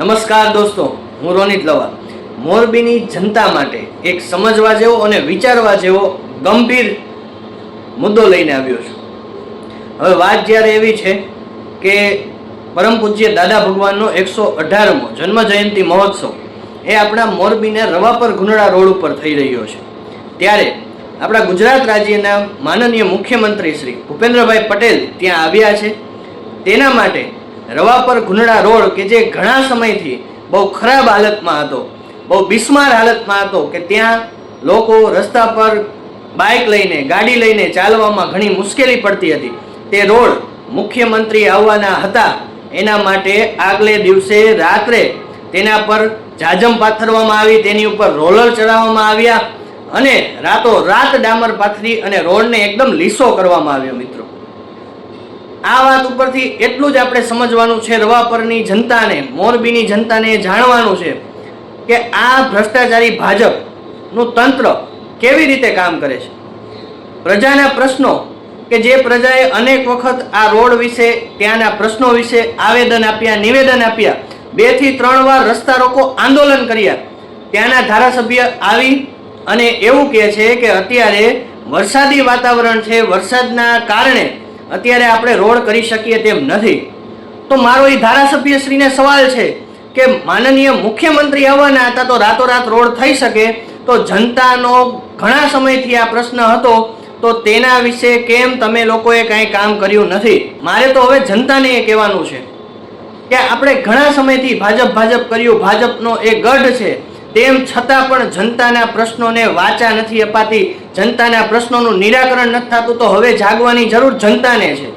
નમસ્કાર દોસ્તો, હું રોનિત લવા મોરબીની જનતા માટે એક સમજવા જેવો અને વિચારવા જેવો ગંભીર મુદ્દો લઈને આવ્યો છું. હવે વાત જ્યારે એવી છે કે પરમ પૂજ્ય દાદા ભગવાનનો એકસો અઢારમો જન્મ જયંતિ મહોત્સવ એ આપણા મોરબીના રવાપર ગુંડળા રોડ ઉપર થઈ રહ્યો છે. ત્યારે આપણા ગુજરાત રાજ્યના માનનીય મુખ્યમંત્રી શ્રી ભૂપેન્દ્રભાઈ પટેલ ત્યાં આવ્યા છે. તેના માટે રવાપર ગુંડળા રોડ કે જે ઘણા સમયથી બહુ ખરાબ હાલતમાં હતો, બહુ બિસ્માર હાલતમાં હતો કે ત્યાં લોકો રસ્તા પર બાઇક લઈને, ગાડી લઈને ચાલવામાં ઘણી મુશ્કેલી પડતી હતી. તે રોડ મુખ્યમંત્રી આવવાના હતા. એના માટે આગલે દિવસે રાત્રે તેના પર જાજમ પાથરવામાં આવી, તેની ઉપર રોલર ચડાવવામાં આવ્યા અને રાતો રાત ડામર પાથરી અને રોડને એકદમ લીસો કરવામાં આવ્યો, મિત્રો. આ વાત ઉપરથી એટલું જ આપણે સમજવાનું છે રવાપરની જનતાને, મોરબીની જનતાને જાણવાનું છે કે આ ભ્રષ્ટાચારી ભાજપનું તંત્ર કેવી રીતે કામ કરે છે. પ્રજાના પ્રશ્નો કે જે પ્રજાએ અનેક વખત આ રોડ વિશે, ત્યાંના પ્રશ્નો વિશે આવેદન આપ્યા, નિવેદન આપ્યા, બેથી ત્રણ વાર રસ્તા રોકો, આંદોલન કર્યા. ત્યાંના ધારાસભ્ય આવી અને એવું કહે છે કે અત્યારે વરસાદી વાતાવરણ છે, વરસાદના કારણે અત્યારે આપણે રોડ કરી શકીએ તેમ નથી. તો મારો એ ધારાસભ્યશ્રીને સવાલ છે કે માનનીય મુખ્યમંત્રી આવવાના હતા તો રાતોરાત રોડ થઈ શકે, તો જનતાનો ઘણા સમયથી આ પ્રશ્ન હતો, તો તેના વિશે કેમ તમે લોકોએ કાંઈ કામ કર્યું નથી? મારે તો હવે જનતાને એ કહેવાનું છે કે આપણે ઘણા સમયથી ભાજપ ભાજપ કર્યું, ભાજપનો એ ગઢ છે. તેમ છતાં પણ જનતાના પ્રશ્નોને વાચા નથી અપાતી, જનતાના પ્રશ્નોનું નિરાકરણ નથી થતું, તો હવે જાગવાની જરૂર જનતાને છે.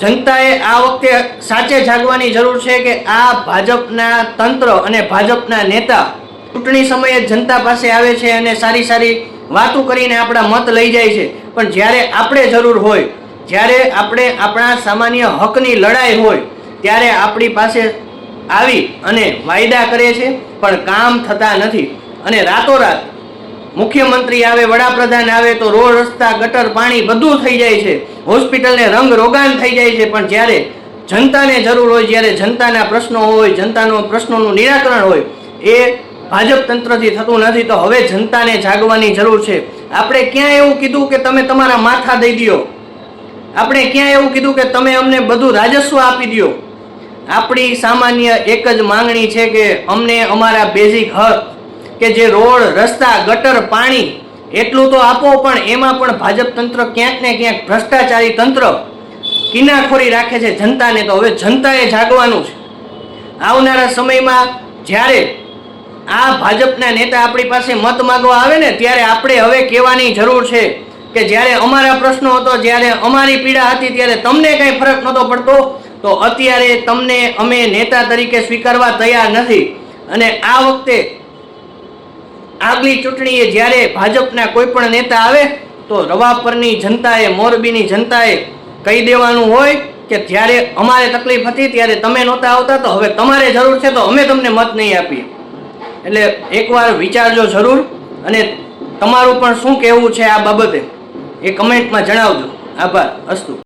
જનતાએ આ વખતે સાચે જાગવાની જરૂર છે કે આ ભાજપના તંત્ર અને ભાજપના નેતા ચૂંટણી સમયે જનતા પાસે આવે છે અને સારી સારી વાતો કરીને આપણા મત લઈ જાય છે. પણ જ્યારે આપણે જરૂર હોય, જ્યારે આપણે આપણા સામાન્ય હકની લડાઈ હોય, ત્યારે આપણી પાસે આવી અને વાયદા કરે છે, પણ કામ થતા નથી. અને રાતોરાત મુખ્યમંત્રી આવે, વડાપ્રધાન આવે, તો રોડ, રસ્તા, ગટર, પાણી બધું થઈ જાય છે. હોસ્પિટલને રંગ રોગાન થઈ જાય છે, પણ જ્યારે જનતાને જરૂર હોય, જ્યારે જનતાના પ્રશ્નો હોય, જનતાનો પ્રશ્નોનું નિરાકરણ હોય, એ ભાજપ તંત્રથી થતું નથી, તો હવે જનતાને જાગવાની જરૂર છે. આપણે ક્યાં એવું કીધું કે તમે તમારા માથા દઈ દો આપણે ક્યાં એવું કીધું કે તમે અમને બધું રાજસ્વ આપી દો આપણી સામાન્ય એક જ માંગણી છે કે અમને અમારા બેઝિક હક કે જે રોડ, રસ્તા, ગટર, પાણી એટલું તો આપો, પણ એમાં પણ ભાજપ તંત્ર ક્યાંક ને ક્યાંક ભ્રષ્ટાચારી તંત્ર કિનાખોરી રાખે છે જનતાને તો. હવે જનતાએ જાગવાનું છે. આવનારા સમયમાં જ્યારે આ ભાજપના નેતા આપણી પાસે મત માગવા આવે ને, ત્યારે આપણે હવે કહેવાની જરૂર છે કે જ્યારે અમારા પ્રશ્નો હતો, જ્યારે અમારી પીડા હતી, ત્યારે તમને કંઈ ફરક નહોતો પડતો. તો અત્યારે તમને અમે નેતા તરીકે સ્વીકારવા તૈયાર નથી. અને આ વખતે આગલી ચૂંટણીએ જ્યારે ભાજપના કોઈ પણ નેતા આવે, તો રવાપરની જનતાએ, મોરબીની જનતાએ કહી દેવાનું હોય કે જ્યારે અમારે તકલીફ હતી ત્યારે તમે નહોતા આવતા, તો હવે તમારે જરૂર છે, તો અમે તમને મત નહીં આપીએ. એટલે એકવાર વિચારજો જરૂર અને તમારું પણ શું કહેવું છે આ બાબતે એ કમેન્ટમાં જણાવજો. આભાર. અસ્તુ.